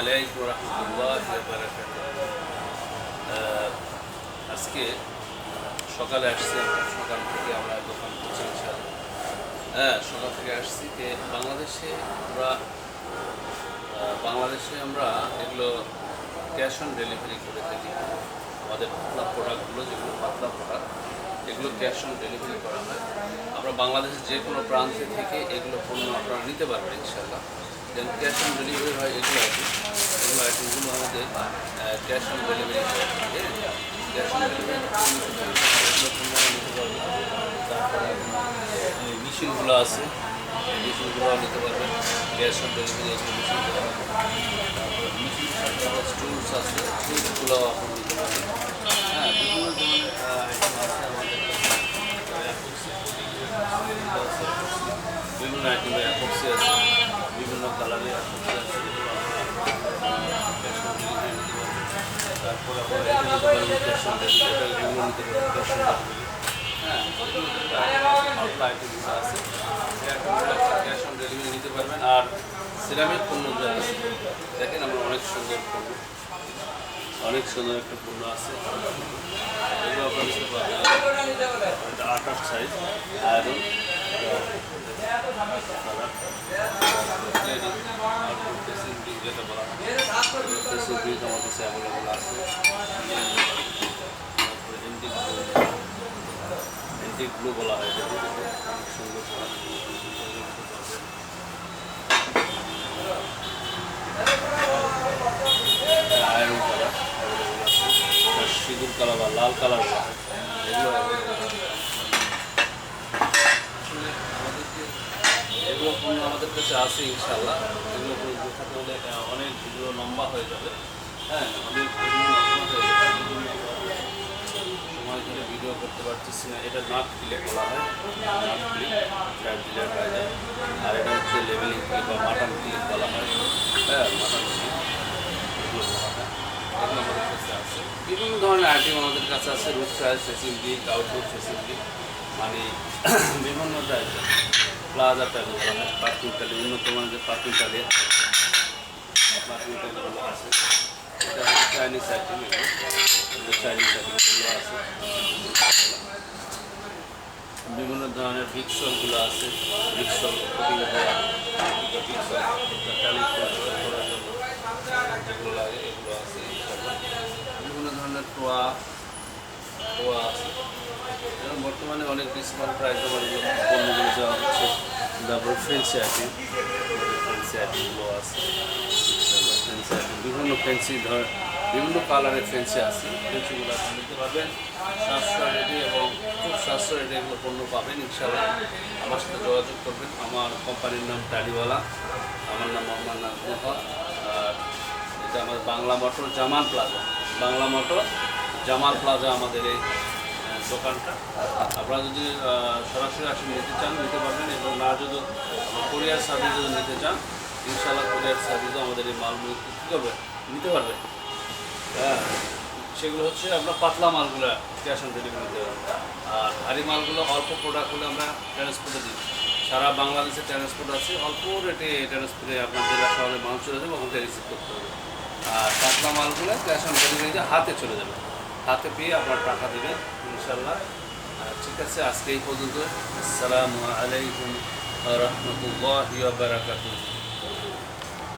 আলাইকুম রহমতুল্লাহ আজকে সকালে আসছি সকাল থেকে আমরা দোকান করছি হ্যাঁ সকাল থেকে আসছি যে বাংলাদেশে আমরা বাংলাদেশে আমরা এগুলো ক্যাশ অন ডেলিভারি করে থাকি। আমাদের পাতলা প্রোডাক্টগুলো, যেগুলো পাতলা প্রোডাক্ট, এগুলো ক্যাশ অন ডেলিভারি করা হয়। আমরা বাংলাদেশের যে কোনো প্রান্তে থেকে এগুলো পণ্য আপনারা নিতে পারবেন ইনশাল্লাহ যেন ক্যাশ অন ডেলিভারি হয় এগুলো আমাদের ক্যাশ অন ডেলিভারি মেশিনগুলো আছে মেশিনগুলো নিতে পারবেন ক্যাশ অন ডেলিভারি মেশিন মেশিনের সাথে আবার স্টুলস আছে স্টুলসগুলো আপনি নিতে পারবেন হ্যাঁ বিভিন্ন ধরনের আইটেম আছে বিভিন্ন আইটেমের আছে ক্যাশ অন ডেলিভারি নিতে পারবেন আর সিরামিক পণ্যগুলো আছে দেখেন অনেক সুন্দর পণ্য অনেক সুন্দর একটা পণ্য আছে এগুলো আপনারা সাইজ আয়রন যেটা বলা ড্রেসিং ব্রিজ আমার কাছে অ্যাভেলেবল আছে। তারপরে এন্টিক ব্লু বলা হয় সুন্দর আয়রন কালার সিঁদুর কালার বা লাল কালার বলা হয়। এগুলো এগুলো আমাদের কাছে আছে ইনশাল্লাহ এগুলো পণ্য দেখাতে হলে আহ, অনেক এগুলো লম্বা হয়ে যাবে। হ্যাঁ সময় ধরে ভিডিও করতে পারতেছি না। এটা নাক ক্লিক বলা হয়। আর এটা হচ্ছে লেভেলিং বা মাটন ক্লিক বলা হয়। হ্যাঁ মাটন আছে। বিভিন্ন ধরনের আইটেম আমাদের কাছে আছে। Root trial facility outdoor facility মানে বিভিন্ন টাইপের প্লাজা টাইপ বলা হয়। পার্কিং টালি, উন্নত মানের যে পার্কিং টালি চাইনিজ আইটেম চাইনিজ আইটেমগুলো আছে বিভিন্ন ধরনের ভিক্সলগুলো আছে আছে বিভিন্ন ধরনের টোয়া টোয়া আছে। বর্তমানে অনেক ডিসকাউন্ট প্রাইস পণ্যগুলো দেওয়া হচ্ছে। তারপর ফেন্সি আইটেম আইটেমগুলো আছে ইনশাআল্লাহ ফেন্সি আইটেম বিভিন্ন ফেন্সি ধর, বিভিন্ন কালারের ফেন্সি আছে। ফেন্সিগুলো আপনি নিতে পারবেন। সাশ্রয় রেটে এবং খুব সাশ্রয় রেটে এগুলো পণ্য পাবেন, ইনশাআল্লাহ। আমার সাথে যোগাযোগ করবেন। আমার কোম্পানির নাম টালিওয়ালা আমার নাম মোহাম্মদ নাজমুল হক। আর এটা আমাদের Bangla motor Jamal plaza. Bangla motor Jamal plaza আমাদের এই দোকানটা। আপনারা যদি সরাসরি আসে নিতে চান, নিতে পারবেন এবং না যদি কোরিয়ার সার্ভিস যদি নিতে চান, ইনশাআল্লাহ কোরিয়ার সার্ভিসও আমাদের এই মালগুলো করবে নিতে পারবে। হ্যাঁ সেগুলো হচ্ছে আপনার পাতলা মালগুলো ক্যাশ অন ডেলিভারি দেওয়া আর ভারী মালগুলো অল্প প্রোডাক্ট হলে আমরা ট্রান্সপোর্টে দিই। সারা বাংলাদেশে ট্রান্সপোর্ট আছে, অল্প রেটে ট্রান্সপোর্টে আপনার জেলা শহরে মানুষ চলে যাবে, ওখান থেকে রিসিভ করতে হবে। আর পাতলা মালগুলো ক্যাশ অন ডেলিভারি ডেলিভারিতে হাতে চলে যাবে। হাতে পেয়ে আপনার টাকা দেবেন ইনশাল্লাহ ঠিক আছে, আজকে এই পর্যন্ত। আসসালামু আলাইকুম রহমতুল্লাহ বারাকাতুহ।